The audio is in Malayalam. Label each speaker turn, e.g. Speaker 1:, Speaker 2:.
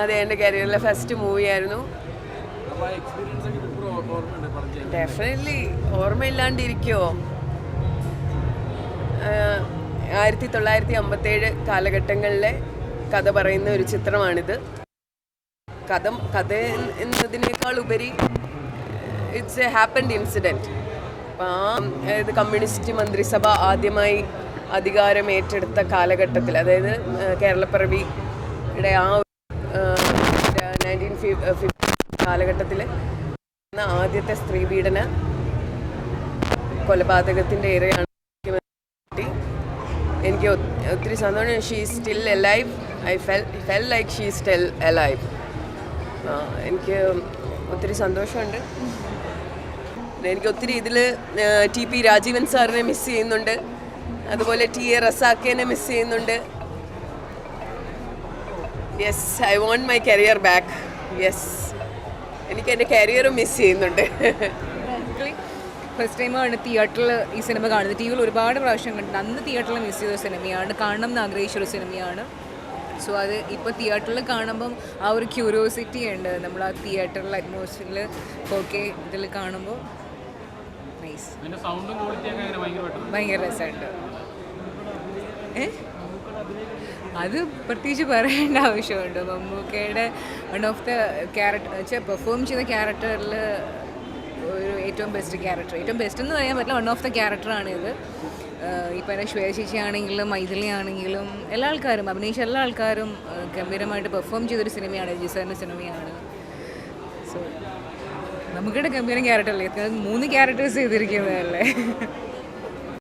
Speaker 1: അതെ എന്റെ കരിയറിലെ ഫസ്റ്റ് മൂവി ആയിരുന്നു. ഡെഫിനറ്റ്ലി ഓർമ്മയില്ലാണ്ടിരിക്കുമോ ആയിരത്തി തൊള്ളായിരത്തി അമ്പത്തേഴ് കാലഘട്ടങ്ങളിലെ കഥ പറയുന്ന ഒരു ചിത്രമാണിത്. കഥ കഥ എന്നതിനേക്കാൾ ഉപരി ഇറ്റ്സ് എ ഹാപ്പൻഡ് ഇൻസിഡന്റ് അപ്പം ആ അതായത് കമ്മ്യൂണിസ്റ്റ് മന്ത്രിസഭ ആദ്യമായി അധികാരം ഏറ്റെടുത്ത കാലഘട്ടത്തിൽ അതായത് കേരളപ്പിറവിയുടെ ആ നയന്റീൻ ഫിഫ്റ്റി കാലഘട്ടത്തിൽ ആദ്യത്തെ സ്ത്രീ പീഡന കൊലപാതകത്തിന്റെ ഇരയാണ്. എനിക്ക് ഒത്തിരി സന്തോഷം. She still alive I feel feel like she still alive എനിക്ക് ഒത്തിരി സന്തോഷമുണ്ട്. എനിക്ക് ഒത്തിരി ഇതിൽ ടി പി രാജീവൻ സാറിനെ മിസ് ചെയ്യുന്നുണ്ട്. അതുപോലെ ടി എ റസാക്കേനെ മിസ് ചെയ്യുന്നുണ്ട്. Yes I want my career back yes എനിക്ക് എന്റെ കരിയർ മിസ് ചെയ്യുന്നുണ്ട്.
Speaker 2: ഫസ്റ്റ് ടൈമാണ് തിയേറ്ററിൽ ഈ സിനിമ കാണുന്നത്. ടി വിയിൽ ഒരുപാട് പ്രാവശ്യം കണ്ടിട്ടുണ്ട്. അന്ന് തിയേറ്ററിൽ മിസ് ചെയ്ത സിനിമയാണ് കാണണം എന്ന് ആഗ്രഹിച്ച ഒരു സിനിമയാണ് സോ അത് ഇപ്പോൾ തിയേറ്ററിൽ കാണുമ്പം ആ ഒരു ക്യൂരിയോസിറ്റി ഉണ്ട്. നമ്മൾ ആ തിയേറ്ററിൽ അറ്റ്മോസ്ഫിയറിൽ ഓക്കെ ഇതിൽ കാണുമ്പോൾ നൈസ് ഭയങ്കര രസമുണ്ട്. ഏ? അത് പ്രത്യേകിച്ച് പറയേണ്ട ആവശ്യമുണ്ട്. മമ്മൂക്കയുടെ വൺ ഓഫ് ദ ക്യാരക്ടർ വെച്ചാൽ പെർഫോം ചെയ്ത ക്യാരക്ടറിൽ ഒരു ഏറ്റവും ബെസ്റ്റ് ക്യാരക്ടർ ഏറ്റവും ബെസ്റ്റ് എന്ന് പറയാൻ പറ്റില്ല വൺ ഓഫ് ദ ക്യാരക്ടറാണ് ഈ ഇപ്പം ശ്വേത ചേച്ചി ആണെങ്കിലും മൈഥിലി ആണെങ്കിലും എല്ലാ ആൾക്കാരും അഭിനയിച്ച എല്ലാ ആൾക്കാരും ഗംഭീരമായിട്ട് പെർഫോം ചെയ്തൊരു സിനിമയാണ് ജിസറിന്റെ സിനിമയാണ്. സോ നമുക്കിവിടെ ഗംഭീരം ക്യാരക്ടർ അല്ലേ? മൂന്ന് ക്യാരക്ടേഴ്സ് ചെയ്തിരിക്കുന്നതല്ലേ?